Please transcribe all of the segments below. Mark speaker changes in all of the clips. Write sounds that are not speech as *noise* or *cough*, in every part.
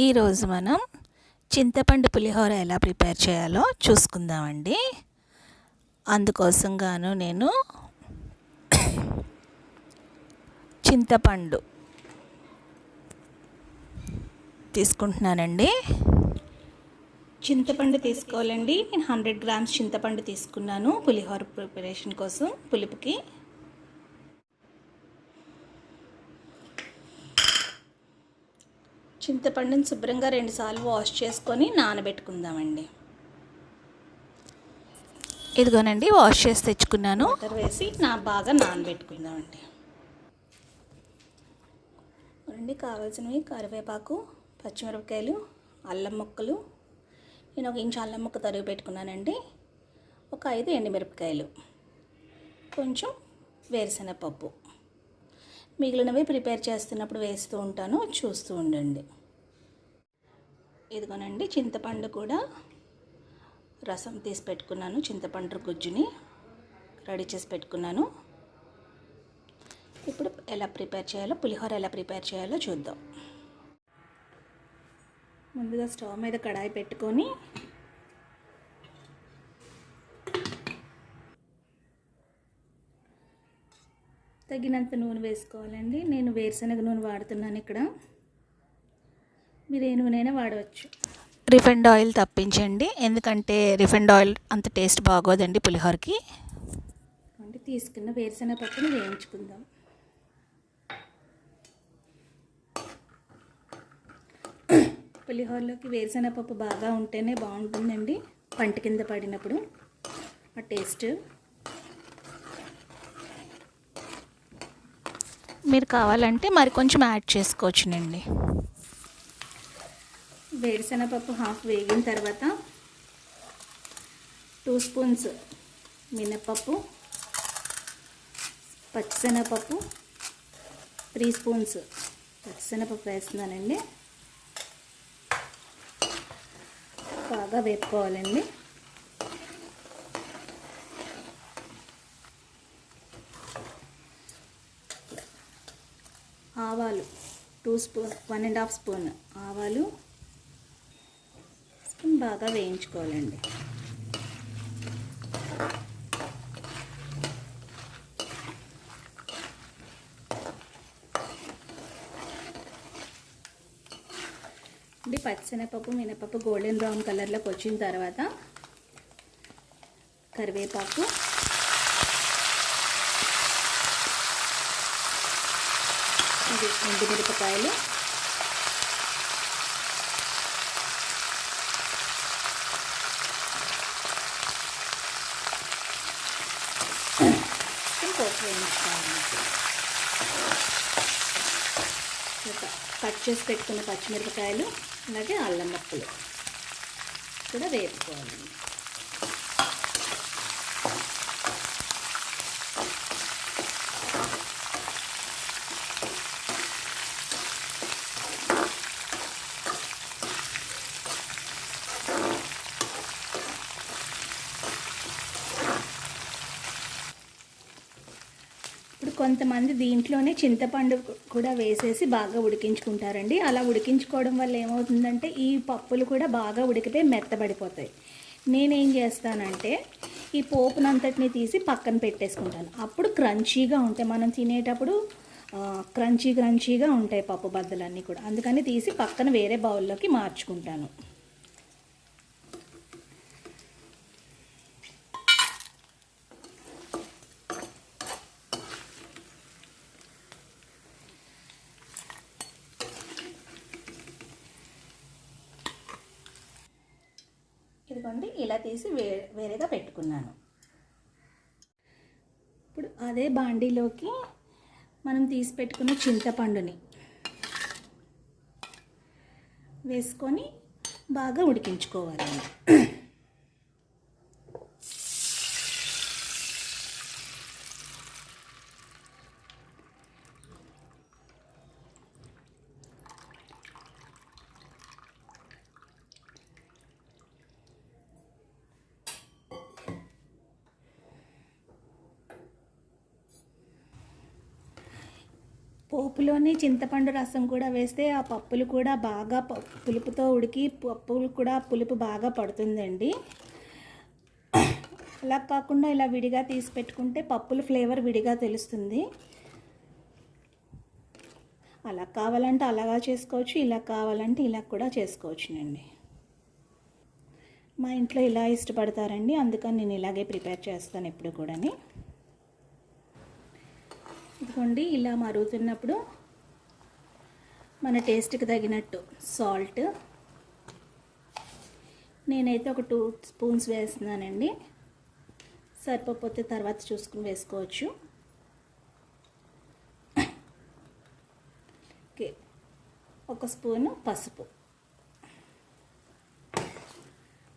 Speaker 1: ఈరోజు మనం చింతపండు పులిహోర ఎలా ప్రిపేర్ చేయాలో చూసుకుందామండి. అందుకోసం గాను నేను చింతపండు తీసుకుంటున్నానండి. చింతపండు తీసుకోవాలండి. నేను హండ్రెడ్ గ్రామ్స్ చింతపండు తీసుకున్నాను పులిహోర ప్రిపరేషన్ కోసం పులుపుకి. చింతపండుని శుభ్రంగా రెండుసార్లు వాష్ చేసుకొని నానబెట్టుకుందామండి. ఇదిగోనండి వాష్ చేసి తెచ్చుకున్నాను. వాటర్ వేసి నా బాగా నానబెట్టుకుందామండి. అండి కావాల్సినవి కరివేపాకు పచ్చిమిరపకాయలు అల్లం ముక్కలు. నేను ఒక ఇంచు అల్లం ముక్క తరిగి పెట్టుకున్నానండి. ఒక ఐదు ఎండుమిరపకాయలు. కొంచెం వేరుశనగపప్పు. మిగిలినవి ప్రిపేర్ చేస్తున్నప్పుడు వేస్తూ ఉంటాను చూస్తూ ఉండండి. ఇదిగోనండి చింతపండు కూడా రసం తీసి పెట్టుకున్నాను. చింతపండు గుజ్జుని రెడీ చేసి పెట్టుకున్నాను. ఇప్పుడు ఎలా ప్రిపేర్ చేయాలో పులిహోర ఎలా ప్రిపేర్ చేయాలో చూద్దాం. ముందుగా స్టవ్ మీద కడాయి పెట్టుకొని తగినంత నూనె వేసుకోవాలండి. నేను వేరుశనగ నూనె వాడుతున్నాను ఇక్కడ. మీరు ఏ నూనెైనా వాడవచ్చు. రిఫైండ్ ఆయిల్ తప్పించండి. ఎందుకంటే రిఫైండ్ ఆయిల్ అంత టేస్ట్ బాగోదండి పులిహోరకి. అంటే తీసుకున్న వేరుశనగ పప్పుని వేయించుకుందాం. పులిహోరలోకి వేరుశనగ పప్పు బాగా ఉంటేనే బాగుంటుందండి. పంట కింద పడినప్పుడు ఆ టేస్ట్. మీరు కావాలంటే మరి కొంచెం యాడ్ చేసుకోవచ్చునండి. వేరుశనగపప్పు హాఫ్ వేగిన తర్వాత టూ స్పూన్స్ మినప్పప్పు పచ్చిశనగపప్పు త్రీ స్పూన్స్ పచ్చిశనగపప్పు వేస్తున్నానండి. బాగా వేపుకోవాలండి. ఆవాలు two spoon one and half spoon ఆవాలు బాగా వేయించుకోవాలండి. ఇది పచ్చిశనగపప్పు మినపప్పు గోల్డెన్ బ్రౌన్ కలర్లోకి వచ్చిన తర్వాత కరివేపాకు. ఎండుమిరపకాయలు ఎండుమిరపకాయలు పోపు కట్ చేసి పెట్టుకున్న పచ్చిమిరపకాయలు అలాగే అల్లం ముక్కలు కూడా వేపుకోవాలి. కొంతమంది దీంట్లోనే చింతపండు కూడా వేసేసి బాగా ఉడికించుకుంటారండి. అలా ఉడికించుకోవడం వల్ల ఏమవుతుందంటే ఈ పప్పులు కూడా బాగా ఉడికితే మెత్తబడిపోతాయి. నేనేం చేస్తానంటే ఈ పోపునంతటిని తీసి పక్కన పెట్టేసుకుంటాను. అప్పుడు క్రంచీగా ఉంటాయి. మనం తినేటప్పుడు క్రంచీ క్రంచీగా ఉంటాయి పప్పు బద్దలన్నీ కూడా. అందుకని తీసి పక్కన వేరే బౌల్లోకి మార్చుకుంటాను. ఇదిగోండి ఇలా తీసి వే వేరేగా పెట్టుకున్నాను. ఇప్పుడు అదే బాండీలోకి మనం తీసి పెట్టుకున్న చింతపండుని వేసుకొని బాగా ఉడికించుకోవాలండి. పోపులోని చింతపండు రసం కూడా వేస్తే ఆ పప్పులు కూడా బాగా ప- పులుపుతో ఉడికి పప్పులు కూడా పులుపు బాగా పడుతుందండి. *coughs* అలా కాకుండా ఇలా విడిగా తీసి పెట్టుకుంటే పప్పుల ఫ్లేవర్ విడిగా తెలుస్తుంది. అలా కావాలంటే అలాగా చేసుకోవచ్చు ఇలా కావాలంటే ఇలా కూడా చేసుకోవచ్చునండి. మా ఇంట్లో ఇలా ఇష్టపడతారండి అందుకని నేను ఇలాగే ప్రిపేర్ చేస్తాను ఎప్పుడు కూడాని. ఇదిగోండి ఇలా మరుగుతున్నప్పుడు మన టేస్ట్కి తగినట్టు సాల్ట్ నేనైతే ఒక టూ స్పూన్స్ వేస్తున్నానండి. సరిపోతే తర్వాత చూసుకుని వేసుకోవచ్చు. ఓకే ఒక స్పూను పసుపు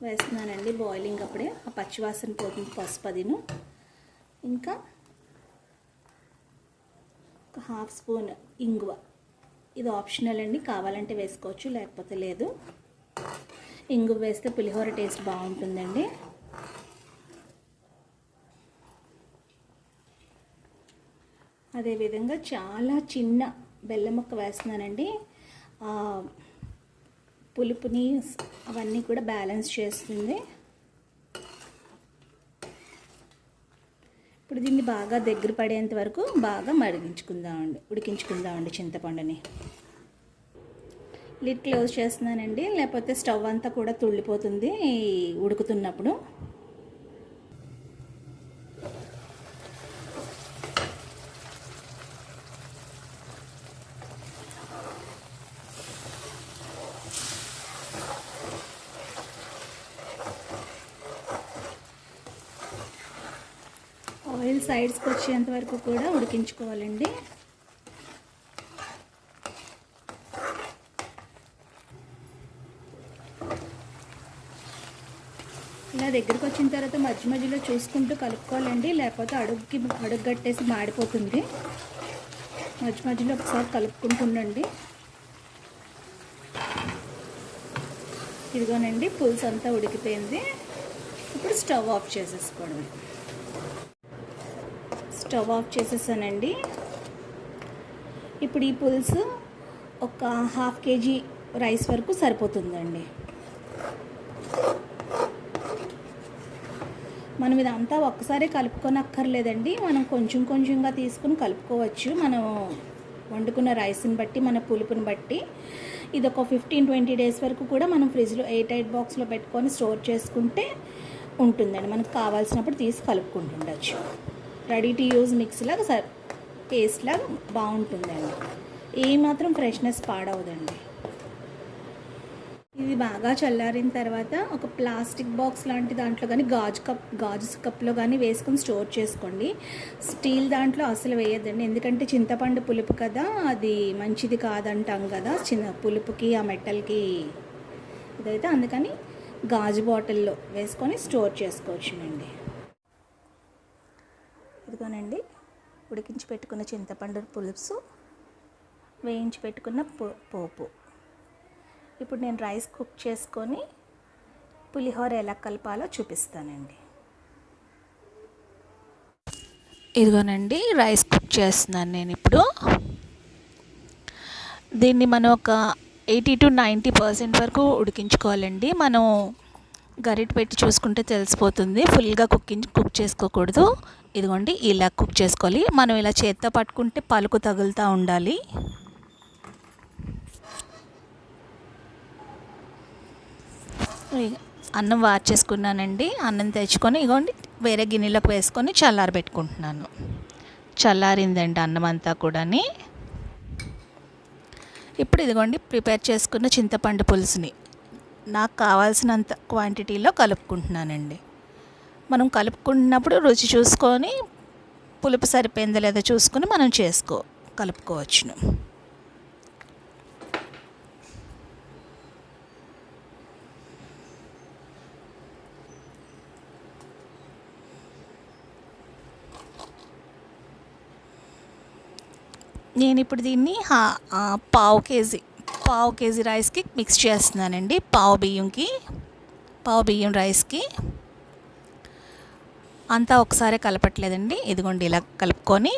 Speaker 1: వేస్తున్నానండి బాయిలింగ్ అప్పుడే. ఆ పచ్చివాసన పోతుంది పసుపు అదిను. ఇంకా ఒక హాఫ్ స్పూన్ ఇంగువ. ఇది ఆప్షనల్ అండి కావాలంటే వేసుకోవచ్చు లేకపోతే లేదు. ఇంగువ వేస్తే పులిహోర టేస్ట్ బాగుంటుందండి. అదేవిధంగా చాలా చిన్న బెల్లం ముక్క వేస్తున్నానండి. పులుపుని అవన్నీ కూడా బ్యాలెన్స్ చేస్తుంది. ఇప్పుడు దీన్ని బాగా దగ్గర పడేంత వరకు బాగా మరిగించుకుందామండి ఉడికించుకుందామండి చింతపండుని. లిడ్ క్లోజ్ చేస్తున్నానండి లేకపోతే స్టవ్ అంతా కూడా తుళ్ళిపోతుంది ఉడుకుతున్నప్పుడు ఆయిల్ సైడ్స్కి వచ్చేంత వరకు కూడా ఉడికించుకోవాలండి. ఇలా దగ్గరికి వచ్చిన తర్వాత మధ్య మధ్యలో చూసుకుంటూ కలుపుకోవాలండి. లేకపోతే అడుగుకి అడుగు కట్టేసి మాడిపోతుంది. మధ్య మధ్యలో ఒకసారి కలుపుకుంటుండండి. ఇదిగోనండి పులుసు అంతా ఉడికిపోయింది. ఇప్పుడు స్టవ్ ఆఫ్ చేసేసుకోవడమే. స్టవ్ ఆఫ్ చేసేసానండి. ఇప్పుడు ఈ పులుసు ఒక హాఫ్ కేజీ రైస్ వరకు సరిపోతుందండి. మనం ఇదంతా ఒక్కసారి కలుపుకొనక్కర్లేదండి. మనం కొంచెం కొంచెంగా తీసుకుని కలుపుకోవచ్చు. మనం వండుకున్న రైస్ని బట్టి మన పులుపుని బట్టి. ఇది ఒక ఫిఫ్టీన్ ట్వంటీ డేస్ వరకు కూడా మనం ఫ్రిడ్జ్లో ఎయిట్ ఎయిట్ బాక్స్లో పెట్టుకొని స్టోర్ చేసుకుంటే ఉంటుందండి. మనకు కావాల్సినప్పుడు తీసి కలుపుకుంటుండొచ్చు. రెడీ టు యూజ్ మిక్స్ లాగా సర్ పేస్ట్ లాగా బాగుంటుందండి. ఏమాత్రం ఫ్రెష్నెస్ పాడవదండి. ఇది బాగా చల్లారిన తర్వాత ఒక ప్లాస్టిక్ బాక్స్ లాంటి దాంట్లో కానీ గాజు కప్ గాజు కప్లో కానీ వేసుకొని స్టోర్ చేసుకోండి. స్టీల్ దాంట్లో అసలు వేయద్దండి. ఎందుకంటే చింతపండు పులుపు కదా అది మంచిది కాదంటాం కదా చిన్న పులుపుకి ఆ మెట్టల్కి ఇదైతే. అందుకని గాజు బాటిల్లో వేసుకొని స్టోర్ చేసుకోవచ్చునండి. ఇదిగోనండి ఉడికించి పెట్టుకున్న చింతపండు పులుసు వేయించి పెట్టుకున్న పో- పోపు. ఇప్పుడు నేను రైస్ కుక్ చేసుకొని పులిహోర ఎలా కలపాలో చూపిస్తానండి. ఇదిగోనండి రైస్ కుక్ చేస్తున్నాను నేను ఇప్పుడు. దీన్ని మనం ఒక ఎయిటీ టు నైంటీ పర్సెంట్ వరకు ఉడికించుకోవాలండి. మనం గరిట పెట్టి చూసుకుంటే తెలిసిపోతుంది. ఫుల్గా కుకింగ్ కుక్ చేసుకోకూడదు. ఇదిగోండి ఇలా కుక్ చేసుకోవాలి. మనం ఇలా చేత్తో పట్టుకుంటే పలుకు తగులుతూ ఉండాలి. ఇగ- అన్నం వార్చేసుకున్నానండి అన్నం తెచ్చుకొని ఇగోండి వేరే గిన్నెలోకి వేసుకొని చల్లారబెట్టుకుంటున్నాను. చల్లారిందండి అన్నం అంతా కూడాని. ఇప్పుడు ఇదిగోండి ప్రిపేర్ చేసుకున్న చింతపండు పులుసుని. నాకు కావాల్సినంత క్వాంటిటీలో కలుపుకుంటున్నానండి. మనం కలుపుకుంటున్నప్పుడు రుచి చూసుకొని పులుపు సరిపోయిందో లేదో చూసుకొని మనం చేసుకో కలుపుకోవచ్చును. నేను ఇప్పుడు దీన్ని హా- పావు కేజీ పావు కేజీ రైస్కి మిక్స్ చేస్తున్నానండి. పావు బియ్యంకి పావు బియ్యం రైస్కి. అంతా ఒకసారి కలపట్లేదండి. ఇదిగోండి ఇలా కలుపుకొని.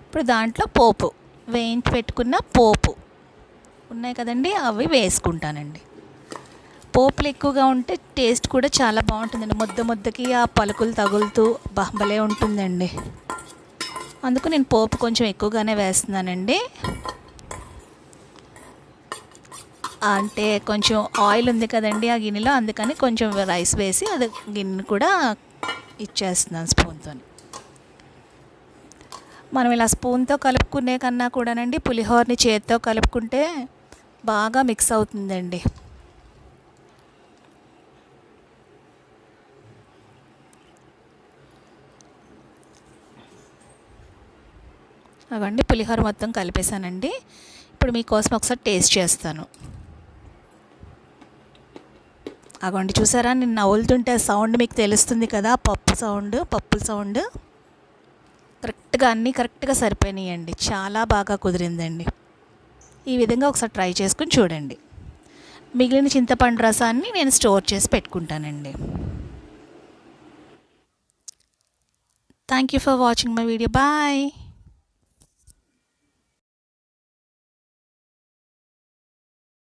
Speaker 1: ఇప్పుడు దాంట్లో పోపు వేయించి పెట్టుకున్న పోపు. ఉన్నాయి కదండి అవి వేసుకుంటానండి. పోపులు ఎక్కువగా ఉంటే టేస్ట్ కూడా చాలా బాగుంటుందండి. ముద్ద ముద్దకి ఆ పలుకులు తగులుతూ బహబలే ఉంటుందండి. అందుకు నేను పోపు కొంచెం ఎక్కువగానే వేస్తున్నానండి. అంటే కొంచెం ఆయిల్ ఉంది కదండి ఆ గిన్నెలో అందుకని కొంచెం రైస్ వేసి అది గిన్నె కూడా ఇచ్చేస్తున్నాను స్పూన్తో మనం ఇలా స్పూన్తో కలుపుకునే కన్నా కూడానండి పులిహోరని చేత్తో కలుపుకుంటే బాగా మిక్స్ అవుతుందండి. అవండి పులిహోర మొత్తం కలిపేశానండి. ఇప్పుడు మీకోసం ఒకసారి టేస్ట్ చేస్తాను. అగోండి చూసారా? నేను నవ్వులుతుంటే సౌండ్ మీకు తెలుస్తుంది కదా? పప్పు సౌండ్ పప్పుల సౌండ్. కరెక్ట్గా అన్నీ కరెక్ట్గా సరిపోయినాయండి. చాలా బాగా కుదిరిందండి. ఈ విధంగా ఒకసారి ట్రై చేసుకుని చూడండి. మిగిలిన చింతపండు రసాన్ని నేను స్టోర్ చేసి పెట్టుకుంటానండి. Thank you for watching my video. Bye!